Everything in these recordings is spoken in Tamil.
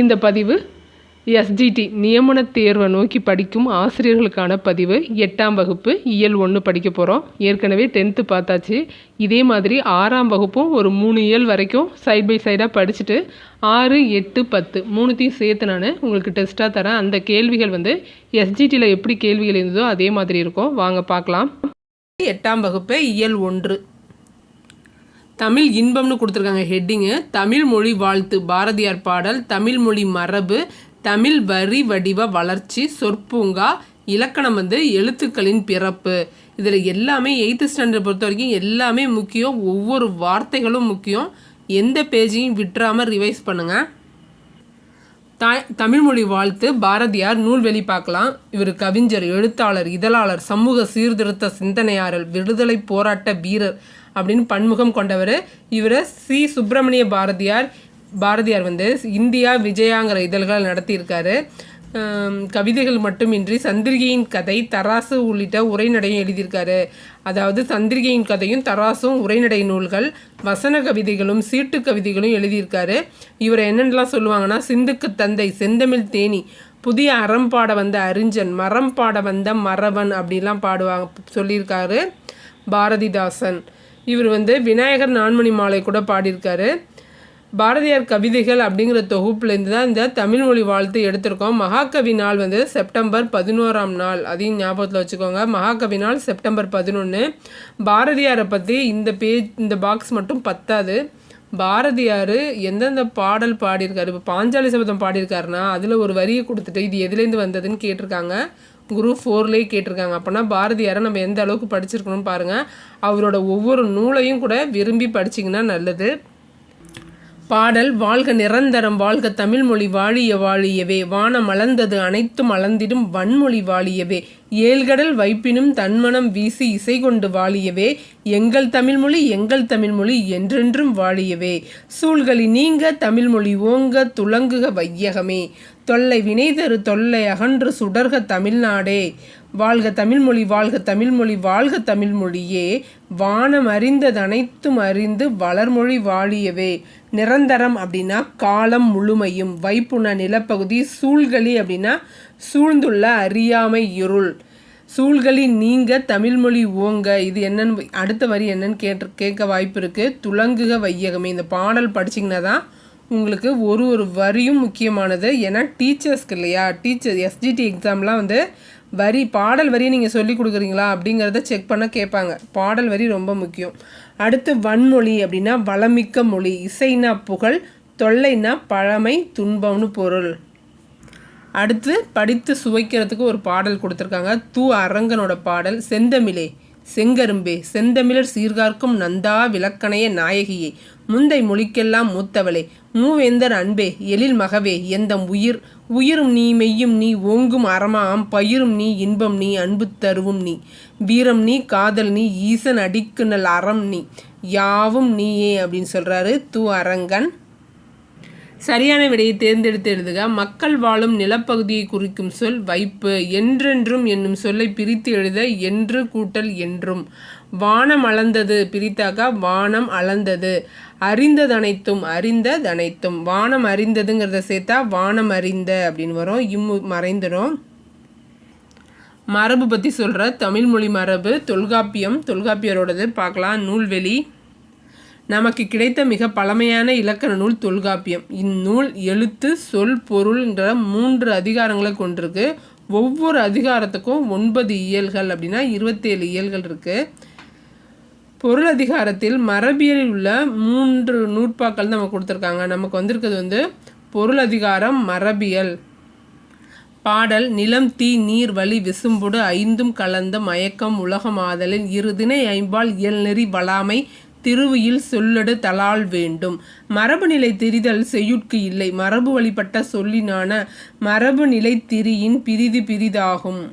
இந்த பதிவு எஸ்ஜிடி நியமன தேர்வை நோக்கி படிக்கும் ஆசிரியர்களுக்கான பதிவு. எட்டாம் வகுப்பு இயல் ஒன்று படிக்க போகிறோம் ஏற்கனவே டென்த்து பார்த்தாச்சு. இதே மாதிரி ஆறாம் வகுப்பும் ஒரு மூணு இயல் வரைக்கும் சைட் பை சைடாக படிச்சுட்டு ஆறு எட்டு பத்து மூணுத்தையும் சேர்த்து நான் உங்களுக்கு டெஸ்ட்டாக தரேன். அந்த கேள்விகள் வந்து எஸ்ஜிடியில் எப்படி கேள்விகள் இருந்ததோ அதே மாதிரி இருக்கும். வாங்க பார்க்கலாம். எட்டாம் வகுப்பு இயல் ஒன்று. தமிழ் இன்பம்னு கொடுத்துருக்காங்க ஹெட்டிங்கு. தமிழ் மொழி வாழ்த்து பாரதியார் பாடல் தமிழ் மொழி மரபு தமிழ் வரி வடிவ வளர்ச்சி சொற்பூங்கா இலக்கணம் வந்து எழுத்துக்களின் பிறப்பு. இதில் எல்லாமே எயித்து ஸ்டாண்டர்ட் பொறுத்த வரைக்கும் எல்லாமே முக்கியம் ஒவ்வொரு வார்த்தைகளும் முக்கியம். எந்த பேஜையும் விட்டுறாமல் ரிவைஸ் பண்ணுங்கள் த தமிழ்மொழி வாழ்த்து பாரதியார் நூல்வெளி பார்க்கலாம். இவர் கவிஞர் எழுத்தாளர் இதழாளர் சமூக சீர்திருத்த சிந்தனையாளர் விடுதலை போராட்ட வீரர் அப்படின்னு பன்முகம் கொண்டவர் இவரை சி. சுப்பிரமணிய பாரதியார். பாரதியார் வந்து இந்தியா விஜயாங்கிற இதழ்கள் நடத்தியிருக்காரு. கவிதைகள் மட்டுமின்றி சந்திரிகையின் கதை தராசு உள்ளிட்ட உரைநடையும் எழுதியிருக்காரு. அதாவது சந்திரிகையின் கதையும் தராசும் உரைநடை நூல்கள் வசன கவிதைகளும் சீட்டு கவிதைகளும் எழுதியிருக்காரு. இவரை என்னென்னலாம் சொல்லுவாங்கன்னா சிந்துக்கு தந்தை செந்தமிழ் தேனி புதிய அறம் பாட வந்த அறிஞன் மரம் பாட வந்த மறவன் அப்படிலாம் பாடுவாங்க சொல்லியிருக்காரு. பாரதிதாசன். இவர் வந்து விநாயகர் நான்மணி மாலை கூட பாடியிருக்காரு. பாரதியார் கவிதைகள் அப்படிங்கிற தொகுப்புலேருந்து தான் இந்த தமிழ்மொழி வாழ்த்து எடுத்திருக்கோம். மகாகவி நாள் வந்து செப்டம்பர் பதினோராம் நாள். அதையும் ஞாபகத்தில் வச்சுக்கோங்க. மகாகவி நாள் செப்டம்பர் பதினொன்று பாரதியாரை பற்றி இந்த பேஜ் இந்த பாக்ஸ் மட்டும் பத்தாது. பாரதியார் எந்தெந்த பாடல் பாடியிருக்காரு? இப்போ பாஞ்சாலி சபதம் பாடியிருக்காருனா அதில் ஒரு வரியை கொடுத்துட்டு இது எதுலேருந்து வந்ததுன்னு கேட்டிருக்காங்க. குரு ஃபோர்லேயே கேட்டிருக்காங்க. அப்போனா பாரதியாரை நம்ம எந்த அளவுக்கு படிச்சிருக்கணும்னு பாருங்கள் அவரோட ஒவ்வொரு நூலையும் கூட விரும்பி படிச்சிங்கன்னா நல்லது. பாடல் வாழ்க நிரந்தரம் வாழ்க தமிழ்மொழி வாழிய வாழியவே. வானம் அளந்தது அனைத்தும் அளந்திடும் வன்மொழி வாழியவே. ஏழ்கடல் வைப்பினும் தன்மனம் வீசி இசை கொண்டு வாழியவே. எங்கள் தமிழ்மொழி எங்கள் தமிழ்மொழி என்றென்றும் வாழியவே. சூழ்களி நீங்க தமிழ்மொழி ஓங்க துளங்குக வையகமே. தொல்லை வினைதரு தொல்லை அகன்று சுடர்க தமிழ்நாடே. வாழ்க தமிழ்மொழி வாழ்க தமிழ்மொழி வாழ்க தமிழ்மொழியே. வானம் அறிந்ததனைத்தும் அறிந்து வளர்மொழி வாழியவே. நிரந்தரம் அப்படின்னா காலம் முழுமையும். வைப்புண நிலப்பகுதி சூழ்களி அப்படின்னா சூழ்ந்துள்ள அறியாமை இருள். சூழ்களி நீங்க தமிழ்மொழி ஓங்க. இது என்னன்னு அடுத்த வரி என்னன்னு கேட்டு கேட்க வாய்ப்பு இருக்குது துலங்குக வையகமே. இந்த பாடல் படிச்சிங்கன்னா தான் உங்களுக்கு ஒரு ஒரு வரியும் முக்கியமானது. ஏன்னா டீச்சர்ஸ்க்கு இல்லையா? டீச்சர் எஸ்ஜிடி எக்ஸாம்லாம் வந்து வரி பாடல் வரியை நீங்கள் சொல்லி கொடுக்குறீங்களா அப்படிங்கிறத செக் பண்ண கேட்பாங்க. பாடல் வரி ரொம்ப முக்கியம். அடுத்து வன்மொழி அப்படின்னா வளமிக்க மொழி இசைனா புகழ் தொல்லைனா பழமை துன்பம்னு பொருள். அடுத்து படித்து சுவைக்கிறதுக்கு ஒரு பாடல் கொடுத்துருக்காங்க. தூ அரங்கனோட பாடல் செந்தமிழே செங்கரும்பே செந்தமிழர் சீர்கார்க்கும் நந்தா விளக்கணைய நாயகியே. முந்தை மொழிக்கெல்லாம் மூத்தவளே. மூவேந்தர் அன்பே எழில் மகவே எந்தம் உயிர்? உயிரும் நீ மெய்யும் நீ ஓங்கும் அறமாம். பயிரும் நீ இன்பம் நீ அன்பு தருவும் நீ. வீரம் நீ காதல் நீ ஈசன் அடிக்குனல் அறம் நீ. யாவும் நீயே அப்படின்னு சொல்கிறாரு தூ அரங்கன். சரியான விடையை தேர்ந்தெடுத்து எழுதுக. மக்கள் வாழும் நிலப்பகுதியை குறிக்கும் சொல் வைப்பு. என்றென்றும் என்னும் சொல்லை பிரித்து எழுத என்று கூட்டல் என்றும். வானம் அளந்தது. பிரித்தாக்கா வானம் அளந்தது. அறிந்ததனைத்தும் அறிந்ததனைத்தும். வானம் அறிந்ததுங்கிறத சேர்த்தா வானம் அறிந்த அப்படின்னு வரும். இம்மு மறைந்துடும் மரபு பற்றி சொல்கிற தமிழ்மொழி மரபு தொல்காப்பியம் தொல்காப்பியரோடது பார்க்கலாம். நூல்வெளி. நமக்கு கிடைத்த மிக பழமையான இலக்கண நூல் தொல்காப்பியம். இந்நூல் எழுத்து சொல் பொருள்ன்ற மூன்று அதிகாரங்களை கொண்டிருக்கு. ஒவ்வொரு அதிகாரத்துக்கும் ஒன்பது இயல்கள் அப்படின்னா இருபத்தேழு இயல்கள் இருக்குது பொருள் அதிகாரத்தில் மரபியலில் உள்ள மூன்று நூற்பாக்கள் நம்ம கொடுத்துருக்காங்க. நமக்கு வந்திருக்கிறது வந்து பொருள் அதிகாரம் மரபியல். பாடல் நிலம் தீ நீர் வழி விசும்புடு ஐந்தும் கலந்த மயக்கம் உலகமாதலில் இருதினை ஐம்பால் இயல்நெறி வளாமை திருவியில் சொல்லடு தலால் வேண்டும். மரபு நிலை திரிதல் செய்யுட்கு இல்லை. மரபு வழிபட்ட சொல்லினான மரபு நிலை திரியின் பிரிது பிரிதாகும்.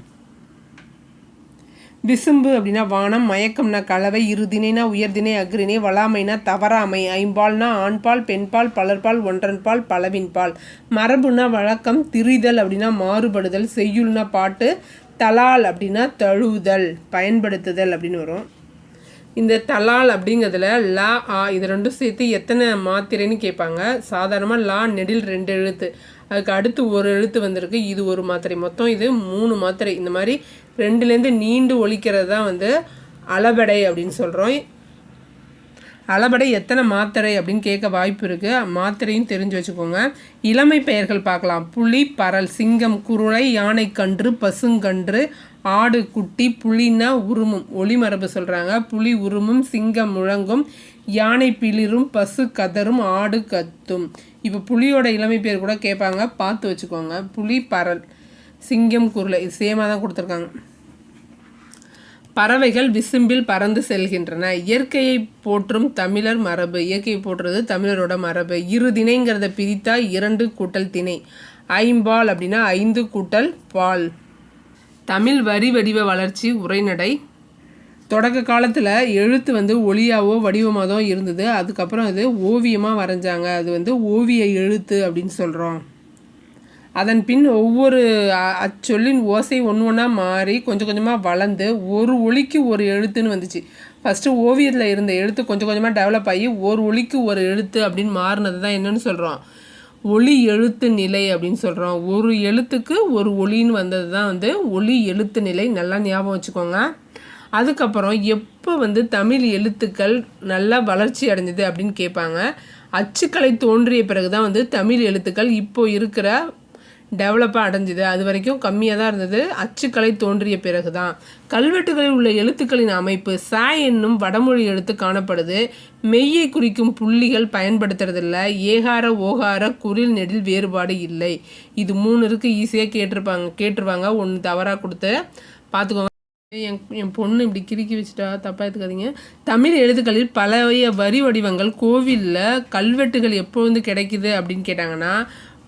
விசும்பு அப்படின்னா வானம் மயக்கம்னா கலவை இருதினைனா உயர்தினை அக்ரினை வளாமைனா தவறாமை ஐம்பால்னா ஆண்பால் பெண்பால் பலர்பால் ஒன்றன்பால் பலவின்பால். மரபுனா வழக்கம் திரிதல் அப்படின்னா மாறுபடுதல் செய்யுள்னா பாட்டு தலால் அப்படின்னா தழுவுதல் பயன்படுத்துதல் அப்படின்னு வரும். இந்த தலால் அப்படிங்கிறதுல லா ஆ இது ரெண்டும் சேர்த்து எத்தனை மாத்திரைன்னு கேட்பாங்க. சாதாரணமாக லா நெடில் ரெண்டு எழுத்து. அதுக்கு அடுத்து ஒரு எழுத்து வந்திருக்கு. இது ஒரு மாத்திரை. மொத்தம் இது மூணு மாத்திரை. இந்த மாதிரி ரெண்டுலேருந்து நீண்டு ஒழிக்கிறது தான் வந்து அளபடை அப்படின்னு சொல்கிறோம் அளபடை எத்தனை மாத்திரை அப்படின்னு கேட்க வாய்ப்பு இருக்குது மாத்திரையும் தெரிஞ்சு வச்சுக்கோங்க. இளமை பெயர்கள் பார்க்கலாம். புலி பரல் சிங்கம் குருளை யானை கன்று பசுங்கன்று ஆடு குட்டி புலினா உருமும். ஒளிமரபு சொல்கிறாங்க புலி உருமும் சிங்கம் முழங்கும் யானை பிளிரும் பசு கதரும் ஆடு கத்தும். இப்போ புலியோட இளமை பேர் கூட கேட்பாங்க. பார்த்து வச்சுக்கோங்க. புலி பரல் சிங்கம் குருளை. இது சேமாக தான் கொடுத்துருக்காங்க. பறவைகள் விசும்பில் பறந்து செல்கின்றன. இயற்கையை போற்றும் தமிழர் மரபு. இயற்கையை போற்றுறது தமிழரோட மரபு. இரு திணைங்கிறத பிரித்தா இரண்டு கூட்டல் திணை. ஐம்பால் அப்படின்னா ஐந்து கூட்டல் பால். தமிழ் வரி வடிவ வளர்ச்சி உரைநடை. தொடக்க காலத்தில் எழுத்து வந்து ஒளியாவோ வடிவமாக தான் இருந்தது. அதுக்கப்புறம் அது ஓவியமாக வரைஞ்சாங்க. அது வந்து ஓவிய எழுத்து அப்படின்னு சொல்கிறோம் அதன் பின் ஒவ்வொரு அச்சொல்லின் ஓசை ஒன்று ஒன்றா மாறி கொஞ்சம் கொஞ்சமாக வளர்ந்து ஒரு ஒளிக்கு ஒரு எழுத்துன்னு வந்துச்சு. ஃபஸ்ட்டு ஓவியத்தில் இருந்த எழுத்து கொஞ்சம் கொஞ்சமாக டெவலப் ஆகி ஒரு ஒலிக்கு ஒரு எழுத்து அப்படின்னு மாறினது தான் என்னென்னு சொல்கிறோம் ஒளி எழுத்து நிலை அப்படின்னு சொல்கிறோம் ஒரு எழுத்துக்கு ஒரு ஒளின்னு வந்தது தான் வந்து ஒளி எழுத்து நிலை நல்லா ஞாபகம் வச்சுக்கோங்க. அதுக்கப்புறம் எப்போ வந்து தமிழ் எழுத்துக்கள் நல்லா வளர்ச்சி அடைஞ்சது அப்படின்னு கேட்பாங்க. அச்சுக்கலை தோன்றிய பிறகு தான் வந்து தமிழ் எழுத்துக்கள் இப்போ இருக்கிற டெவலப்பாக அடைஞ்சுது. அது வரைக்கும் கம்மியாக தான் இருந்தது. அச்சுக்கலை தோன்றிய பிறகு தான் கல்வெட்டுகளில் உள்ள எழுத்துக்களின் அமைப்பு ச என்னும் வடமொழி எழுத்து காணப்படுது. மெய்யை குறிக்கும் புள்ளிகள் பயன்படுத்துறதில்ல. ஏகார ஓகார குரில் நெடில் வேறுபாடு இல்லை. இது மூணு இருக்குது ஈஸியாக கேட்டிருப்பாங்க. கேட்டிருவாங்க. ஒன்று தவறாக கொடுத்து பார்த்துக்கோங்க என் என் பொண்ணு இப்படி கிறுக்கி வச்சுட்டா தப்பாக எடுத்துக்காதீங்க. தமிழ் எழுத்துக்களில் பழைய வரி வடிவங்கள் கோவிலில் கல்வெட்டுகள் எப்போ வந்து கிடைக்குது அப்படின்னு கேட்டாங்கன்னா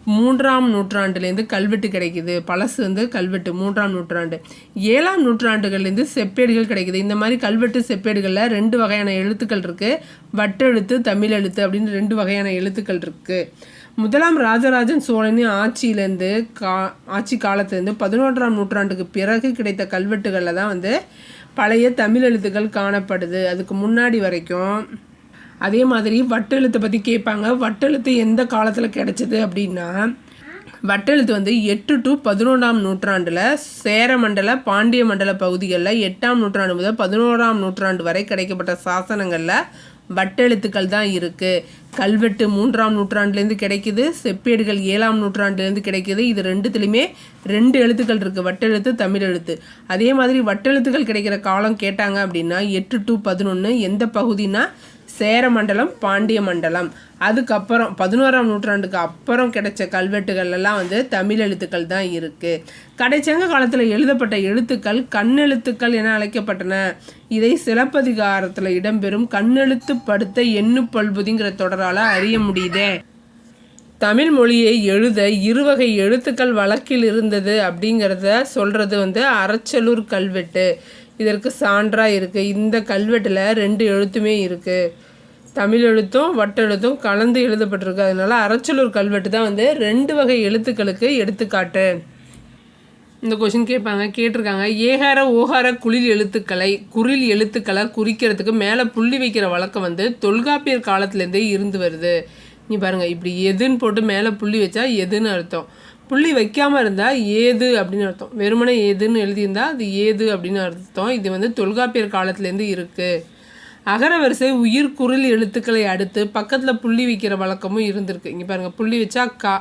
மூன்றாம் நூற்றாண்டுலேருந்து கல்வெட்டு கிடைக்குது. பழசு வந்து கல்வெட்டு மூன்றாம் நூற்றாண்டு. ஏழாம் நூற்றாண்டுகள்லேருந்து செப்பேடுகள் கிடைக்குது. இந்த மாதிரி கல்வெட்டு செப்பேடுகளில் ரெண்டு வகையான எழுத்துக்கள் இருக்குது வட்டெழுத்து தமிழ் எழுத்து அப்படின்னு ரெண்டு வகையான எழுத்துக்கள் இருக்குது முதலாம் ராஜராஜன் சோழனின் ஆட்சியிலேருந்து கா ஆட்சி காலத்துலேருந்து பதினொன்றாம் நூற்றாண்டுக்கு பிறகு கிடைத்த கல்வெட்டுகளில் தான் வந்து பழைய தமிழ் எழுத்துக்கள் காணப்படுது. அதுக்கு முன்னாடி வரைக்கும் அதே மாதிரி வட்டெழுத்தை பற்றி கேட்பாங்க வட்டெழுத்து எந்த காலத்தில் கிடச்சிது அப்படின்னா வட்டெழுத்து வந்து எட்டு டு பதினொன்றாம் நூற்றாண்டில் சேரமண்டல பாண்டிய மண்டல பகுதிகளில் எட்டாம் நூற்றாண்டு முதல் பதினோராம் நூற்றாண்டு வரை கிடைக்கப்பட்ட சாசனங்களில் வட்டெழுத்துக்கள் தான் இருக்குது கல்வெட்டு மூன்றாம் நூற்றாண்டுலேருந்து கிடைக்குது. செப்பேடுகள் ஏழாம் நூற்றாண்டுலேருந்து கிடைக்குது. இது ரெண்டுத்துலேயுமே ரெண்டு எழுத்துக்கள் இருக்குது வட்டெழுத்து தமிழ் எழுத்து. அதே மாதிரி வட்டெழுத்துக்கள் கிடைக்கிற காலம் கேட்டாங்க அப்படின்னா எட்டு டு பதினொன்று எந்த பகுதினா சேர மண்டலம் பாண்டிய மண்டலம் அதுக்கப்புறம் பதினோராம் நூற்றாண்டுக்கு அப்புறம் கிடைச்ச கல்வெட்டுகள்லாம் வந்து தமிழ் எழுத்துக்கள் தான் இருக்குது கடைச்சங்க காலத்தில் எழுதப்பட்ட எழுத்துக்கள் கண்ணெழுத்துக்கள் என அழைக்கப்பட்டன. இதை சிலப்பதிகாரத்தில் இடம்பெறும் கண்ணெழுத்து படுத்த எண்ணு பல்புதிங்கிற தொடரால் அறிய முடியுதே. தமிழ் மொழியை எழுத இருவகை எழுத்துக்கள் வழக்கில் இருந்தது அப்படிங்கிறத சொல்கிறது வந்து அறச்சலூர் கல்வெட்டு. இதற்கு சான்றாக இருக்குது இந்த கல்வெட்டில் ரெண்டு எழுத்துமே இருக்குது தமிழ் எழுத்தும் வட்டெழுத்தும் கலந்து எழுதப்பட்டிருக்கு. அதனால அறச்சலூர் கல்வெட்டு தான் வந்து ரெண்டு வகை எழுத்துக்களுக்கு எடுத்துக்காட்டு. இந்த கொஷின் கேட்பாங்க கேட்டிருக்காங்க. ஏகார ஓகார குளில் எழுத்துக்களை குறில் எழுத்துக்களை குறிக்கிறதுக்கு மேலே புள்ளி வைக்கிற வழக்கம் வந்து தொல்காப்பியர் காலத்துலேருந்தே இருந்து வருது. நீ பாருங்கள் இப்படி எதுன்னு போட்டு மேலே புள்ளி வச்சா எதுன்னு அர்த்தம். புள்ளி வைக்காமல் இருந்தால் ஏது அப்படின்னு அர்த்தம். வெறுமனே ஏதுன்னு எழுதியிருந்தால் அது ஏது அப்படின்னு அர்த்தம். இது வந்து தொல்காப்பியர் காலத்துலேருந்து இருக்குது அகர வரிசை உயிர் குரல் எழுத்துக்களை அடுத்து பக்கத்தில் புள்ளி வைக்கிற வழக்கமும் இருந்திருக்கு. இங்கே பாருங்கள் புள்ளி வச்சா கா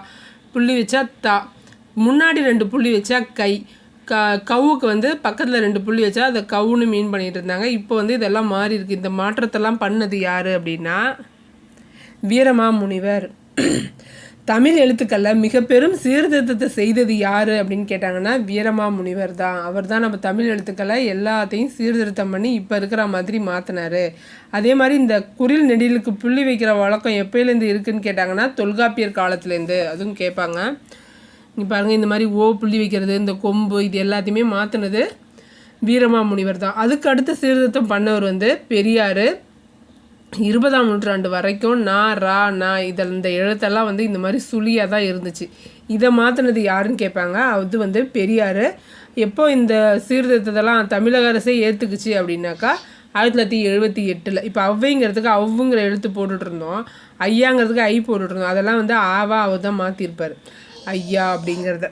புள்ளி வச்சா தா முன்னாடி ரெண்டு புள்ளி வச்சா கை க கவுக்கு வந்து பக்கத்தில் ரெண்டு புள்ளி வச்சா அதை கவுன்னு மீன் பண்ணிட்டு இருந்தாங்க. இப்போ வந்து இதெல்லாம் மாறி இருக்கு. இந்த மாற்றத்தெல்லாம் பண்ணது யார் அப்படின்னா வீரமாமுனிவர். தமிழ் எழுத்துக்களில் மிக பெரும் சீர்திருத்தத்தை செய்தது யார் அப்படின்னு கேட்டாங்கன்னா வீரமாமுனிவர் தான். அவர் தான் நம்ம தமிழ் எழுத்துக்களை எல்லாத்தையும் சீர்திருத்தம் பண்ணி இப்போ இருக்கிற மாதிரி மாற்றினாரு அதே மாதிரி இந்த குரில் நெடிலுக்கு புள்ளி வைக்கிற வழக்கம் எப்போலேருந்து இருக்குன்னு கேட்டாங்கன்னா தொல்காப்பியர் காலத்துலேருந்து. அதுவும் கேட்பாங்க. இங்கே பாருங்கள் இந்த மாதிரி ஓ புள்ளி வைக்கிறது இந்த கொம்பு இது எல்லாத்தையுமே மாற்றினது வீரமாமுனிவர் தான். அதுக்கு அடுத்த சீர்திருத்தம் பண்ணவர் வந்து பெரியார். இருபதாம் நூற்றாண்டு வரைக்கும் நா ரா நா இதில் இந்த எழுத்தெல்லாம் வந்து இந்த மாதிரி சுழியாக தான் இருந்துச்சு. இதை மாற்றினது யாருன்னு கேட்பாங்க? அது வந்து பெரியார். எப்போ இந்த சீர்திருத்தத்தெல்லாம் தமிழக அரசே ஏற்றுக்குச்சு அப்படின்னாக்கா ஆயிரத்தி தொள்ளாயிரத்தி எழுபத்தி எட்டில். இப்போ அவ்வைங்கிறதுக்கு அவ்வுங்கிற எழுத்து போட்டுட்ருந்தோம் ஐயாங்கிறதுக்கு ஐ போட்டுட்ருந்தோம் அதெல்லாம் வந்து ஆவா அவ தான் மாற்றிருப்பார் ஐயா அப்படிங்கிறத.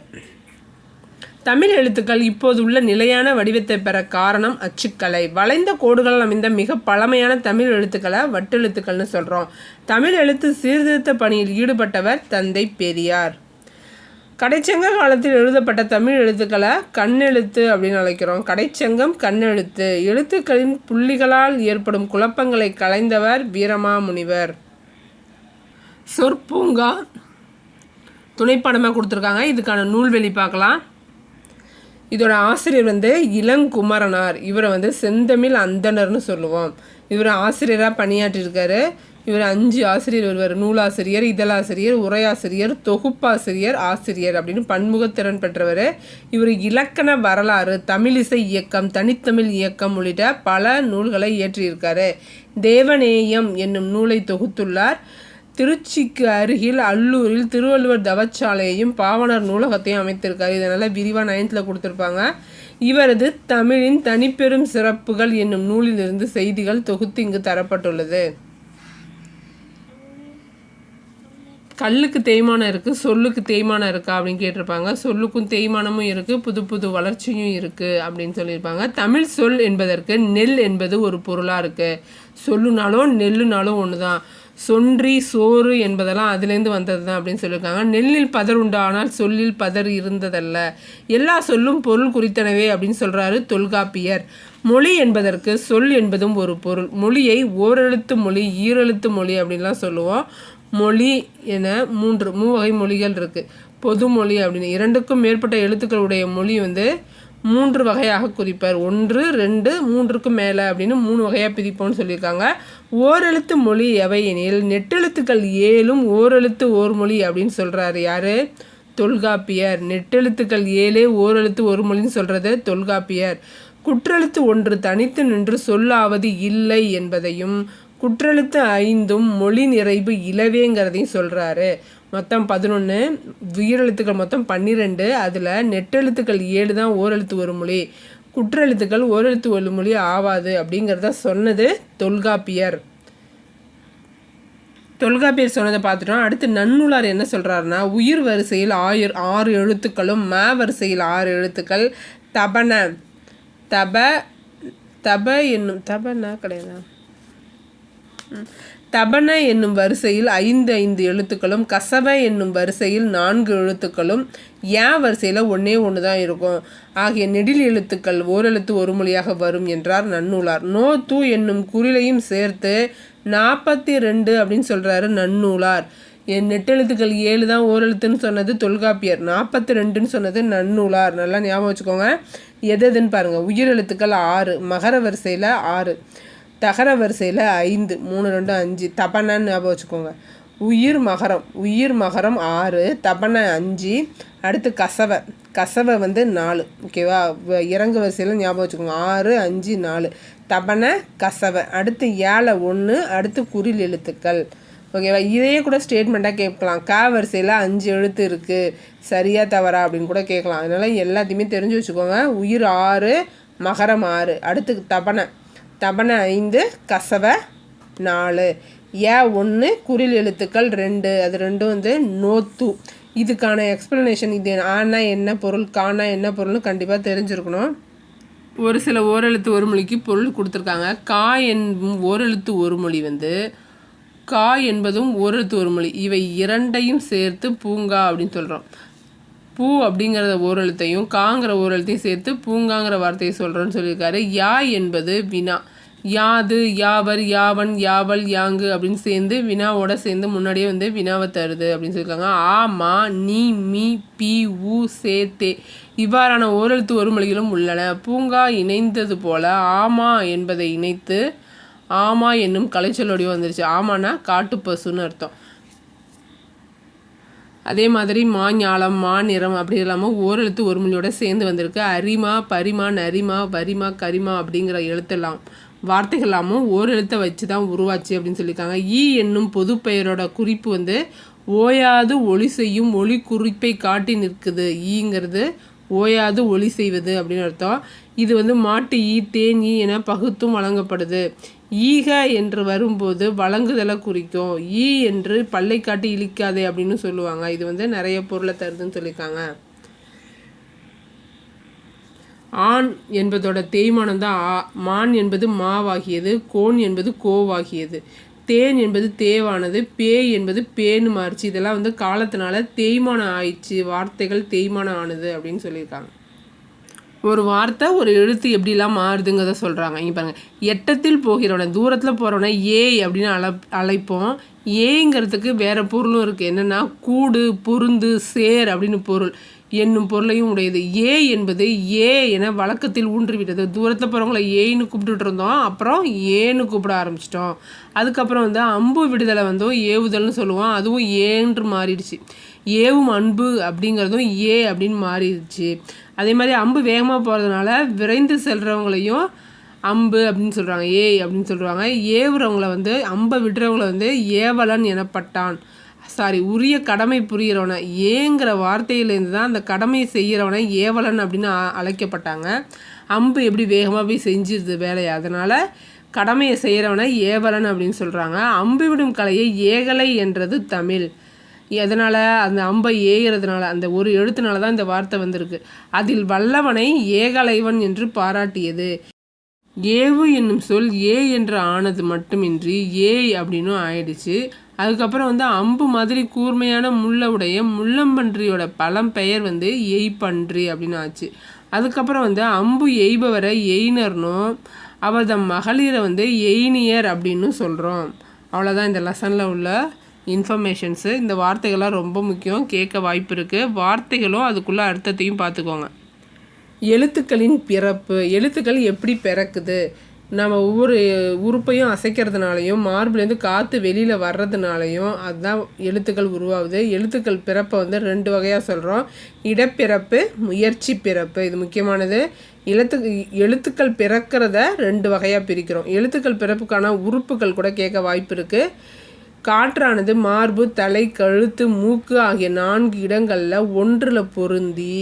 தமிழ் எழுத்துக்கள் இப்போது உள்ள நிலையான வடிவத்தை பெற காரணம் அச்சுக்கலை. வளைந்த கோடுகள் அமைந்த மிக பழமையான தமிழ் எழுத்துக்களை வட்டெழுத்துக்கள்னு சொல்கிறோம் தமிழ் எழுத்து சீர்திருத்த பணியில் ஈடுபட்டவர் தந்தை பெரியார். கடைச்சங்க காலத்தில் எழுதப்பட்ட தமிழ் எழுத்துக்களை கண்ணெழுத்து அப்படின்னு அழைக்கிறோம். கடைச்சங்கம் கண்ணெழுத்து. எழுத்துக்களின் புள்ளிகளால் ஏற்படும் குழப்பங்களை களைந்தவர் வீரமாமுனிவர். சொற்பூங்கா துணைப்படமாக கொடுத்துருக்காங்க. இதுக்கான நூல்வெளி பார்க்கலாம். இதோட ஆசிரியர் வந்து இளங்குமரனார் இவரை வந்து செந்தமிழ் அந்தணர்னு சொல்லுவோம். இவர் ஆசிரியராக பணியாற்றிருக்காரு இவர் அஞ்சு ஆசிரியர் வருவார். நூலாசிரியர் இதழாசிரியர் உரையாசிரியர் தொகுப்பாசிரியர் ஆசிரியர் அப்படின்னு பன்முகத்திறன் பெற்றவர். இவர் இலக்கண வரலாறு தமிழிசை இயக்கம் தனித்தமிழ் இயக்கம் உள்ளிட்ட பல நூல்களை இயற்றியிருக்காரு. தேவநேயம் என்னும் நூலை தொகுத்துள்ளார். திருச்சிக்கு அருகில் அல்லூரில் திருவள்ளுவர் தவச்சாலையையும் பாவனர் நூலகத்தையும் அமைத்திருக்கார். இதனால் விரிவாக நைன்த்தில் கொடுத்துருப்பாங்க. இவரது தமிழின் தனிப்பெரும் சிறப்புகள் என்னும் நூலிலிருந்து செய்திகள் தொகுத்து இங்கு தரப்பட்டுள்ளது. கல்லுக்கு தேய்மானம் இருக்குது சொல்லுக்கு தேய்மானம் இருக்கா அப்படின்னு கேட்டிருப்பாங்க. சொல்லுக்கும் தேய்மானமும் இருக்குது புது புது வளர்ச்சியும் இருக்குது அப்படின்னு சொல்லியிருப்பாங்க. தமிழ் சொல் என்பதற்கு நெல் என்பது ஒரு பொருளாக இருக்குது சொல்லுனாலும் நெல்லுனாலும் ஒன்று தான் சொன்றி சோறு என்பதெல்லாம் அதுலேருந்து வந்தது தான் அப்படின்னு சொல்லியிருக்காங்க. நெல்லில் பதர் உண்டு ஆனால் சொல்லில் பதர் இருந்ததல்ல. எல்லா சொல்லும் பொருள் குறித்தனவே அப்படின்னு சொல்கிறாரு தொல்காப்பியர். மொழி என்பதற்கு சொல் என்பதும் ஒரு பொருள். மொழியை ஓரெழுத்து மொழி ஈரெழுத்து மொழி அப்படின்லாம் சொல்லுவோம். மொழி என மூன்று மூவகை மொழிகள் இருக்குது பொது மொழி அப்படின்னு. இரண்டுக்கும் மேற்பட்ட எழுத்துக்களுடைய மொழி வந்து மூன்று வகையாக குறிப்பார். ஒன்று ரெண்டு மூன்றுக்கும் மேலே அப்படின்னு மூணு வகையாக பிரிப்போம்னு சொல்லியிருக்காங்க. ஓரெழுத்து மொழி எவையெனில் நெட்டெழுத்துக்கள் ஏழும் ஓரெழுத்து ஓர் மொழி அப்படின்னு சொல்கிறாரு யார்? தொல்காப்பியர். நெட்டெழுத்துக்கள் ஏழே ஓரெழுத்து ஒரு மொழின்னு சொல்கிறது தொல்காப்பியர். குற்றெழுத்து ஒன்று தனித்து நின்று சொல்லாவது இல்லை என்பதையும் குற்றெழுத்து ஐந்தும் மொழி நிறைவு இலவேங்கிறதையும் சொல்கிறாரு மொத்தம் பதினொன்று உயிரெழுத்துக்கள் மொத்தம் பன்னிரெண்டு அதில் நெட்டெழுத்துக்கள் ஏழு தான் ஓரெழுத்து ஒரு மொழி. குற்றெழுத்துக்கள் ஓரெழுத்து ஒரு மொழி ஆவாது அப்படிங்கிறத சொன்னது தொல்காப்பியர். தொல்காப்பியர் சொன்னதை பார்த்துட்டோம். அடுத்து நன்னூலார் என்ன சொல்கிறாருன்னா உயிர் வரிசையில் ஆயிர் ஆறு எழுத்துக்களும் மா வரிசையில் ஆறு எழுத்துக்கள் தபன தப தப என்னும் தபனா கிடையாது? தபன என்னும் வரிசையில் ஐந்து ஐந்து எழுத்துக்களும் கசவ என்னும் வரிசையில் நான்கு எழுத்துக்களும் ஏ வரிசையில் ஒன்றே ஒன்று தான் இருக்கும். ஆகிய நெடில் எழுத்துக்கள் ஓரெழுத்து ஒரு மொழியாக வரும் என்றார் நன்னூலார். நோ தூ என்னும் குறிலையும் சேர்த்து நாற்பத்தி ரெண்டு அப்படின்னு சொல்கிறாரு நன்னூலார். என் நெட்டெழுத்துக்கள் ஏழு தான் ஓரெழுத்துன்னு சொன்னது தொல்காப்பியர். நாற்பத்தி ரெண்டுன்னு சொன்னது நன்னூலார். நல்லா ஞாபகம் வச்சுக்கோங்க. எது எதுன்னு பாருங்கள் உயிரெழுத்துக்கள் ஆறு. மகர வரிசையில் ஆறு. தகர வரிசையில் ஐந்து மூணு ரெண்டு அஞ்சு தபனன்னு ஞாபகம் வச்சுக்கோங்க. உயிர் மகரம் உயிர் மகரம் ஆறு தபனை அஞ்சு அடுத்து கசவை. கசவை வந்து நாலு. ஓகேவா இறங்கு வரிசையில் ஞாபகம் வச்சுக்கோங்க. ஆறு அஞ்சு நாலு. தபனை கசவை. அடுத்து ஏழை ஒன்று அடுத்து குரில் எழுத்துக்கள். ஓகேவா இதையே கூட ஸ்டேட்மெண்ட்டாக கேட்கலாம். க வரிசையில் அஞ்சு எழுத்து இருக்குது சரியாக தவறா அப்படின்னு கூட கேட்கலாம். அதனால் எல்லாத்தையுமே தெரிஞ்சு வச்சுக்கோங்க. உயிர் ஆறு மகரம் ஆறு. அடுத்து தபனை. தபனை ஐந்து கசவை நாலு. ஏ ஒன்று குரில் எழுத்துக்கள் ரெண்டு. அது ரெண்டும் வந்து நோத்து. இதுக்கான எக்ஸ்ப்ளனேஷன் இது ஆனா என்ன பொருள் காணா என்ன பொருள்னு கண்டிப்பாக தெரிஞ்சிருக்கணும். ஒரு சில ஓரெழுத்து ஒரு மொழிக்கு பொருள் கொடுத்துருக்காங்க. கா என்பும் ஓரெழுத்து ஒரு மொழி வந்து கா என்பதும் ஓரெழுத்து ஒரு மொழி. இவை இரண்டையும் சேர்த்து பூங்கா அப்படின்னு சொல்கிறோம் பூ அப்படிங்கிறத ஓரெழுத்தையும் காங்கிற ஓரெழுத்தையும் சேர்த்து பூங்காங்கிற வார்த்தையை சொல்கிறோன்னு சொல்லியிருக்காரு. யா என்பது வினா. யாது யாவர் யாவன் யாவல் யாங்கு அப்படின்னு சேர்ந்து வினாவோட சேர்ந்து முன்னாடியே வந்து வினாவை தருது அப்படின்னு சொல்லியிருக்காங்க. ஆ மா நீ மீ பி உ சே தே. இவ்வாறான ஓரெழுத்து ஒரு மொழிகளும் உள்ளன. பூங்கா இணைந்தது போல ஆமா என்பதை இணைத்து ஆமா என்னும் கலைச்சொல்லோடையும் வந்துருச்சு. ஆமானா காட்டுப்பசுன்னு அர்த்தம். அதே மாதிரி மா ஞாலம் மா நிறம் அப்படி இல்லாமல் ஓரெழுத்து ஒரு மொழியோட சேர்ந்து வந்திருக்கு. அரிமா பரிமா நரிமா வரிமா கரிமா அப்படிங்கிற எழுத்தெல்லாம் வார்த்தைகளெல்லாமும் ஓரெழுத்தை வச்சு தான் உருவாச்சு அப்படின்னு சொல்லியிருக்காங்க. ஈ என்னும் பொது பெயரோட குறிப்பு வந்து ஓயாது ஒளி செய்யும் ஒளி குறிப்பை காட்டி நிற்குது. ஈங்கிறது ஓயாது ஒளி செய்வது அப்படின்னு அர்த்தம். இது வந்து மாட்டு ஈ தேன் ஈ என பகுத்தும் வழங்கப்படுது. ஈக என்று வரும்போது வழங்குதலை குறிக்கும். ஈ என்று பல்லை காட்டி இழிக்காதே அப்படின்னு சொல்லுவாங்க. இது வந்து நிறைய பொருளை தருதுன்னு சொல்லியிருக்காங்க. ஆண் என்பதோட தேய்மானம் தான் ஆ மான் என்பது மாவாகியது கோன் என்பது கோவாகியது. தேன் என்பது தேவானது பேய் என்பது பேனு மாறிச்சு இதெல்லாம் வந்து காலத்தினால தேய்மானம் ஆயிடுச்சு வார்த்தைகள் தேய்மானம் ஆனது அப்படின்னு சொல்லியிருக்காங்க. ஒரு வார்த்தை ஒரு எழுத்து எப்படிலாம் மாறுதுங்கிறத சொல்கிறாங்க இங்கே பாருங்கள் எட்டத்தில் போகிறவனை தூரத்தில் போகிறவனை ஏய் அப்படின்னு அழ அழைப்போம். ஏங்கிறதுக்கு வேறு பொருளும் இருக்குது என்னென்னா கூடு பொருந்து சேர் அப்படின்னு பொருள். என்னும் பொருளையும் உடையது. ஏ என்பது ஏ என வழக்கத்தில் ஊன்றுவிட்டது. தூரத்தில் போகிறவங்கள ஏன்னு கூப்பிட்டுட்டு இருந்தோம். அப்புறம் ஏன்னு கூப்பிட ஆரம்பிச்சிட்டோம். அதுக்கப்புறம் வந்து அம்பு விடுதலை வந்தோம் ஏவுதல்னு சொல்லுவோம். அதுவும் ஏன்று மாறிடுச்சு. ஏவும் அன்பு அப்படிங்கிறதும் ஏ அப்படின்னு மாறிடுச்சு. அதே மாதிரி அம்பு வேகமாக போகிறதுனால விரைந்து செல்கிறவங்களையும் அம்பு அப்படின்னு சொல்கிறாங்க ஏய் அப்படின்னு சொல்கிறாங்க ஏவுறவங்கள வந்து அம்பை விடுறவங்கள வந்து ஏவலன் எனப்பட்டான். சாரி உரிய கடமை புரிகிறவனை ஏங்கிற வார்த்தையிலேருந்து தான் அந்த கடமை செய்கிறவனை ஏவலன் அப்படின்னு அழைக்கப்பட்டாங்க. அம்பு எப்படி வேகமாக போய் செஞ்சிருது வேலையை? அதனால் கடமையை செய்கிறவனை ஏவலன் அப்படின்னு சொல்கிறாங்க அம்பு விடும் கலையை ஏகலை என்றது தமிழ். எதனால் அந்த அம்பை ஏகிறதுனால அந்த ஒரு எழுத்துனால தான் இந்த வார்த்தை வந்திருக்கு. அதில் வல்லவனை ஏகலைவன் என்று பாராட்டியது. ஏவு என்னும் சொல் ஏ என்று ஆனது மட்டுமின்றி ஏய் அப்படின்னு ஆயிடுச்சு. அதுக்கப்புறம் வந்து அம்பு மாதிரி கூர்மையான முள்ள உடைய முள்ளம்பன்றியோட பழம் பெயர் வந்து எய்பன்றி அப்படின்னு ஆச்சு. அதுக்கப்புறம் வந்து அம்பு எய்பவரை எய்னர்னும் அவர் தம் மகளிரை வந்து எய்னியர் அப்படின்னு சொல்கிறோம் அவ்வளோதான் இந்த லெசனில் உள்ள இன்ஃபர்மேஷன்ஸு. இந்த வார்த்தைகள்லாம் ரொம்ப முக்கியம். கேட்க வாய்ப்பு இருக்குது வார்த்தைகளும் அதுக்குள்ளே அர்த்தத்தையும் பார்த்துக்கோங்க. எழுத்துக்களின் பிறப்பு. எழுத்துக்கள் எப்படி பிறக்குது? நம்ம ஒவ்வொரு உறுப்பையும் அசைக்கிறதுனாலையும் மார்பிலேருந்து காற்று வெளியில் வர்றதுனாலையும் அதுதான் எழுத்துக்கள் உருவாகுது. எழுத்துக்கள் பிறப்பை வந்து ரெண்டு வகையாக சொல்கிறோம் இடப்பிறப்பு முயற்சி பிறப்பு. இது முக்கியமானது. எழுத்து எழுத்துக்கள் பிறக்கிறத ரெண்டு வகையாக பிரிக்கிறோம். எழுத்துக்கள் பிறப்புக்கான உறுப்புகள் கூட கேட்க வாய்ப்பு இருக்குது காற்றானது மார்பு தலை கழுத்து மூக்கு ஆகிய நான்கு இடங்களில் ஒன்றில் பொருந்தி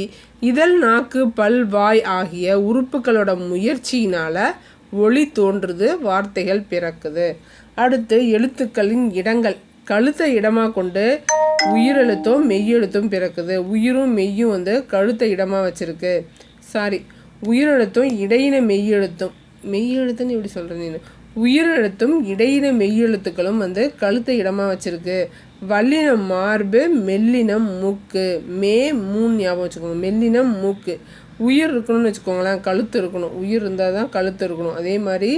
இதழ் நாக்கு பல் வாய் ஆகிய உறுப்புகளோட முயற்சியினால் ஒளி தோன்றுது வார்த்தைகள் பிறக்குது. அடுத்து எழுத்துக்களின் இடங்கள். கழுத்தை இடமாக கொண்டு உயிரெழுத்தும் மெய்யெழுத்தும் பிறக்குது. உயிரும் மெய்யும் வந்து கழுத்தை இடமாக வச்சுருக்கு. சாரி உயிரெழுத்தும் இடையின மெய்யெழுத்தும். மெய்யெழுத்துன்னு எப்படி சொல்கிறேன் உயிரெழுத்தும் இடையின மெய்யெழுத்துக்களும் வந்து கழுத்தை இடமாக வச்சுருக்கு. வல்லினம் மார்பு மெல்லினம் மூக்கு. மே மூணு ஞாபகம் வச்சுக்கோங்க. மெல்லினம் மூக்கு. உயிர் இருக்கணும்னு வச்சுக்கோங்களேன் கழுத்து இருக்கணும். உயிர் இருந்தால் தான் கழுத்து இருக்கணும். அதே மாதிரி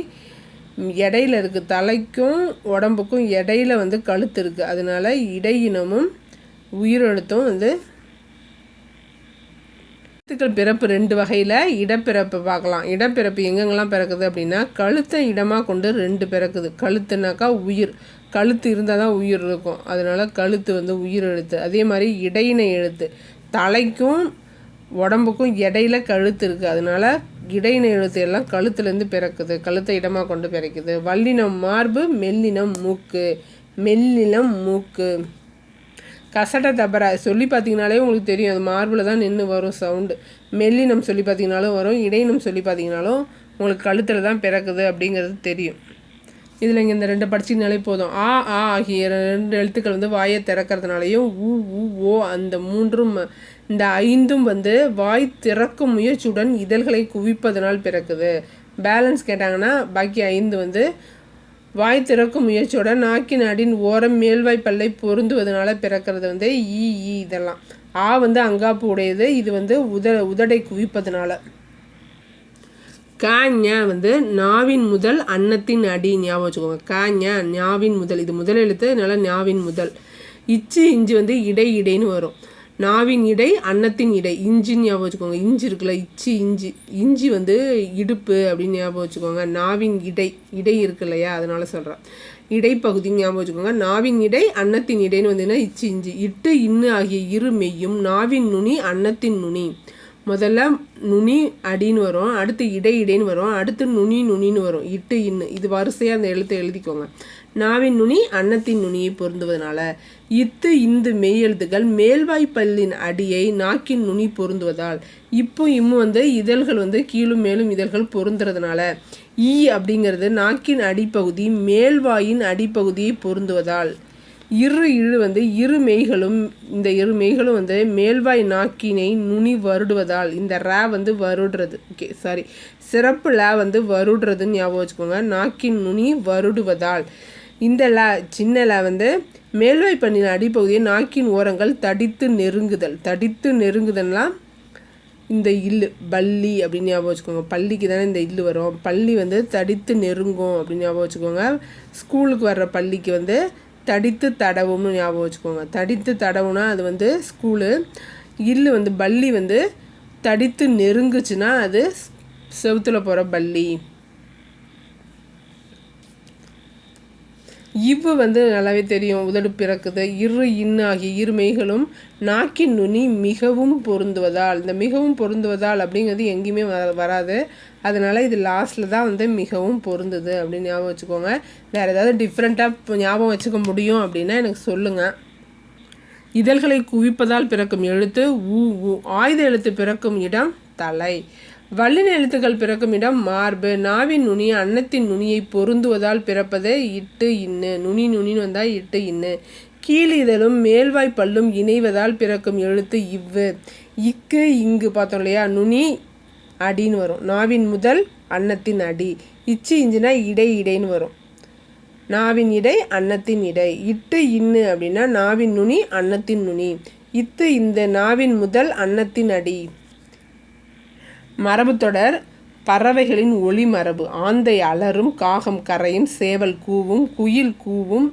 இடையில இருக்குது தலைக்கும் உடம்புக்கும் இடையில வந்து கழுத்து இருக்குது அதனால இடையினமும் உயிரெழுத்தும் வந்து எழுத்துக்கள் பிறப்பு ரெண்டு வகையில் இடப்பிறப்பு பார்க்கலாம். இடப்பிறப்பு எங்கெங்கெல்லாம் பிறக்குது அப்படின்னா கழுத்தை இடமாக கொண்டு ரெண்டு பிறக்குது. கழுத்துனாக்கா உயிர். கழுத்து இருந்தால் தான் உயிர் இருக்கும். அதனால் கழுத்து வந்து உயிர் எழுத்து. அதே மாதிரி இடையினை எழுத்து. தலைக்கும் உடம்புக்கும் இடையில கழுத்து இருக்குது அதனால் இடையின எழுத்து எல்லாம் கழுத்துலேருந்து பிறக்குது. கழுத்தை இடமாக கொண்டு பிறக்குது. வல்லினம் மார்பு மெல்லினம் மூக்கு. மெல்லினம் மூக்கு. கசட தபரா. சொல்லி பார்த்தீங்கனாலே உங்களுக்கு தெரியும் அது மார்பில் தான் நின்று வரும் சவுண்டு மெல்லினம் சொல்லி பார்த்தீங்கனாலும் வரும் இடையினம் சொல்லி பார்த்தீங்கனாலும் உங்களுக்கு கழுத்தில் தான் பிறக்குது அப்படிங்கிறது தெரியும். இதில் இங்கே இந்த ரெண்டு படிச்சிங்கனாலே போதும். ஆ ஆ ஆகிய ரெண்டு எழுத்துக்கள் வந்து வாயை திறக்கிறதுனாலையும் ஊ ஊ ஓ அந்த மூன்றும் இந்த ஐந்தும் வந்து வாய் திறக்கும் முயற்சியுடன் இதழ்களை குவிப்பதனால் பிறக்குது. பேலன்ஸ் கேட்டாங்கன்னா பாக்கி ஐந்து வந்து வாய் திறக்கும் முயற்சியோட நாக்கின் அடின் ஓரம் மேல்வாய் பல்லை பொருந்துவதனால பிறக்கிறது வந்து ஈ ஈ இதெல்லாம். ஆ வந்து அங்காப்பு உடையது இது வந்து உத உதடை குவிப்பதனால. காஞ்ச வந்து நாவின் முதல் அன்னத்தின் அடி ஞாபகம் வச்சுக்கோங்க. காஞ்ச ஞாவின் முதல். இது முதல் எழுத்து அதனால ஞாவின் முதல். இச்சு இஞ்சி வந்து இடை இடைன்னு வரும். நாவின் இடை அன்னத்தின் இடை. இஞ்சின்னு ஞாபகம் வச்சுக்கோங்க. இஞ்சி இருக்குல்ல இச்சி இஞ்சி. இஞ்சி வந்து இடுப்பு அப்படின்னு ஞாபகம் வச்சுக்கோங்க. நாவின் இடை இடை இருக்கு இல்லையா? அதனால சொல்கிறேன் இடைப்பகுதி ஞாபகம் வச்சுக்கோங்க. நாவின் இடை அன்னத்தின் இடைன்னு வந்தீங்கன்னா இச்சி இஞ்சி. இட்டு இன்னு ஆகிய இரு மெய்யும் நாவின் நுனி அன்னத்தின் நுனி. முதல்ல நுனி அடின்னு வரும் அடுத்து இடை இடைன்னு வரும் அடுத்து நுனி நுனின்னு வரும். இட்டு இன்னு. இது வரிசையாக அந்த எழுத்தை எழுதிக்கோங்க. நாவின் நுனி அன்னத்தின் நுனியை பொருந்துவதனால. இத்து இந்து மெய்யெழுத்துக்கள் மேல்வாய்ப்பல்லின் அடியை நாக்கின் நுனி பொருந்துவதால். இப்போ இம்மு வந்து இதழ்கள் வந்து கீழும் மேலும் இதழ்கள் பொருந்துறதுனால. ஈ அப்படிங்கிறது நாக்கின் அடிப்பகுதி மேல்வாயின் அடிப்பகுதியை பொருந்துவதால். இரு இழு வந்து இரு மெய்களும் இந்த இரு மெய்களும் வந்து மேல்வாய் நாக்கினை நுனி வருடுவதால் இந்த ரா வந்து வருடுறது. ஓகே சாரி சிறப்பு ல வந்து வருடுறதுன்னு ஞாபகம் வச்சுக்கோங்க. நாக்கின் நுனி வருடுவதால் இந்த ல சின்ன ல வந்து மேல்வாய் பண்ணின அடிப்பகுதியை நாக்கின் ஓரங்கள் தடித்து நெருங்குதல். தடித்து நெருங்குதல்லாம் இந்த இல்லு பள்ளி அப்படின்னு ஞாபகம் வச்சுக்கோங்க. பள்ளிக்கு தானே இந்த இல்லு வரும். பள்ளி வந்து தடித்து நெருங்கும் அப்படின்னு ஞாபகம் வச்சுக்கோங்க. ஸ்கூலுக்கு வர்ற பள்ளிக்கு வந்து தடித்து தடவும்னு ஞாபகம் வச்சுக்கோங்க. தடித்து தடவுனா அது வந்து ஸ்கூலு இல்லு வந்து பள்ளி வந்து தடித்து நெருங்குச்சுன்னா அது செவுத்தில் போகிற பள்ளி. இவ்வு வந்து நல்லாவே தெரியும். உதடு பிறக்குது. இரு இன்னு ஆகிய இரு மெய்களும் நாக்கின் நுனி மிகவும் பொருந்துவதால். இந்த மிகவும் பொருந்துவதால் அப்படிங்கிறது எங்கேயுமே வ வராது. அதனால் இது லாஸ்ட்டில் தான் வந்து மிகவும் பொருந்துது அப்படின்னு ஞாபகம் வச்சுக்கோங்க. வேறு ஏதாவது டிஃப்ரெண்ட்டாக ஞாபகம் வச்சுக்க முடியும் அப்படின்னா எனக்கு சொல்லுங்கள் இதழ்களை குவிப்பதால் பிறக்கும் எழுத்து ஊ ஊ ஆயுத எழுத்து பிறக்கும் இடம் தலை. வல்லின எழுத்துக்கள் பிறக்கும் இடம் மார்பு. நாவின் நுனி அன்னத்தின் நுனியை பொருந்துவதால் பிறப்பது இட்டு இன்னு. நுனி நுனின்னு வந்தால் இட்டு இன்னு. கீழ் இதழும் மேல்வாய் பல்லும் இணைவதால் பிறக்கும் எழுத்து இவ்வு. இக்கு இங்கு பார்த்தோம் இல்லையா? நுனி அடின்னு வரும். நாவின் முதல் அன்னத்தின் அடி. இச்சு இஞ்சுனா இடை இடைன்னு வரும். நாவின் இடை அன்னத்தின் இடை. இட்டு இன்னு அப்படின்னா நாவின் நுனி அன்னத்தின் நுனி. இத்து இந்த நாவின் முதல் அன்னத்தின் அடி. மரபுத்தொடர் பறவைகளின் ஒளி மரபு. ஆந்தை அலரும் காகம் கரையும் சேவல் கூவும் குயில் கூவும்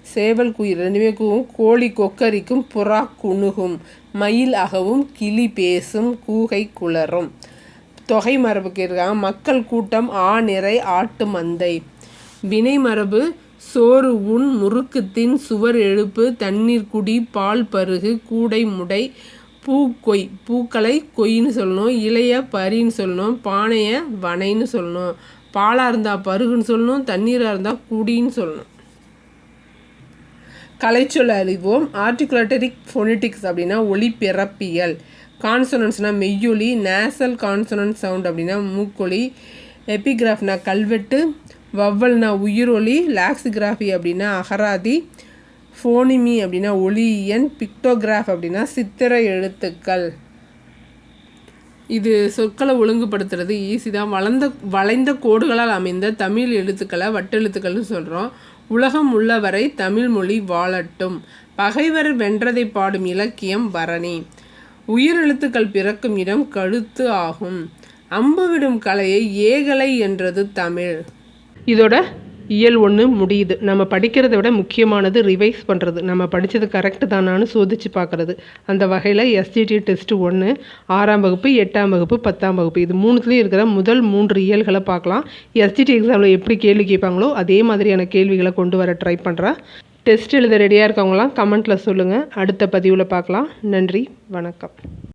சேவல் குயில் ரெண்டுமே கூவும் கோழி கொக்கரிக்கும் புறா குணுகும் மயில் அகவும் கிளி பேசும் கூகை குளரும். தொகை மரபுக்கு இருக்காங்க மக்கள் கூட்டம் ஆ நிறை ஆட்டு மந்தை. வினை மரபு சோறு உண் முறுக்குத்தின் சுவர் எழுப்பு தண்ணீர் குடி பால் பருகு கூடை முடை பூ கொய். பூக்களை கொய்ன்னு சொல்லணும் இலைய பரின்னு சொல்லணும் பானையை வனைன்னு சொல்லணும் பாலாக இருந்தால் பருகுன்னு சொல்லணும் தண்ணீராக இருந்தால் குடின்னு சொல்லணும் கலைச்சொல் அறிவோம். ஆர்டிகுலேட்டரிக் ஃபோனிட்டிக்ஸ் அப்படின்னா ஒளி பிறப்பியல் கான்சனன்ஸ்னால் மெய்யொலி நேசல் கான்சனன்ஸ் சவுண்ட் அப்படின்னா மூக்கொலி எபிகிராஃப்னா கல்வெட்டு வவ்வல்னா உயிரொலி லாக்ஸிகிராஃபி அப்படின்னா அகராதி ஃபோனிமி அப்படின்னா ஒளியன் பிக்டோகிராஃப் அப்படின்னா சித்திர எழுத்துக்கள். இது சொற்களை ஒழுங்குபடுத்துறது ஈஸி தான். வளர்ந்த வளைந்த கோடுகளால் அமைந்த தமிழ் எழுத்துக்களை வட்டெழுத்துக்கள்னு சொல்கிறோம் உலகம் உள்ளவரை தமிழ் மொழி வாழட்டும். பகைவர் வென்றதை பாடும் இலக்கியம் பரணி. உயிரெழுத்துக்கள் பிறக்கும் இடம் கழுத்து ஆகும். அம்பு விடும் கலையை ஏகலை என்றது தமிழ். இதோட இயல் ஒன்று முடியுது. நம்ம படிக்கிறத விட முக்கியமானது ரிவைஸ் பண்ணுறது நம்ம படித்தது கரெக்டு தானான்னு சோதித்து பார்க்குறது அந்த வகையில் எஸ்டிடி டெஸ்ட்டு ஒன்று ஆறாம் வகுப்பு எட்டாம் வகுப்பு பத்தாம் வகுப்பு. இது மூணுத்துலேயும் இருக்கிற முதல் மூன்று இயல்களை பார்க்கலாம். எஸ்டிடி எக்ஸாமில் எப்படி கேள்வி கேட்பாங்களோ அதே மாதிரியான கேள்விகளை கொண்டு வர ட்ரை பண்ணுறேன் டெஸ்ட் எழுத ரெடியாக இருக்கவங்களாம் கமெண்ட்டில் சொல்லுங்கள் அடுத்த பதிவில் பார்க்கலாம். நன்றி வணக்கம்.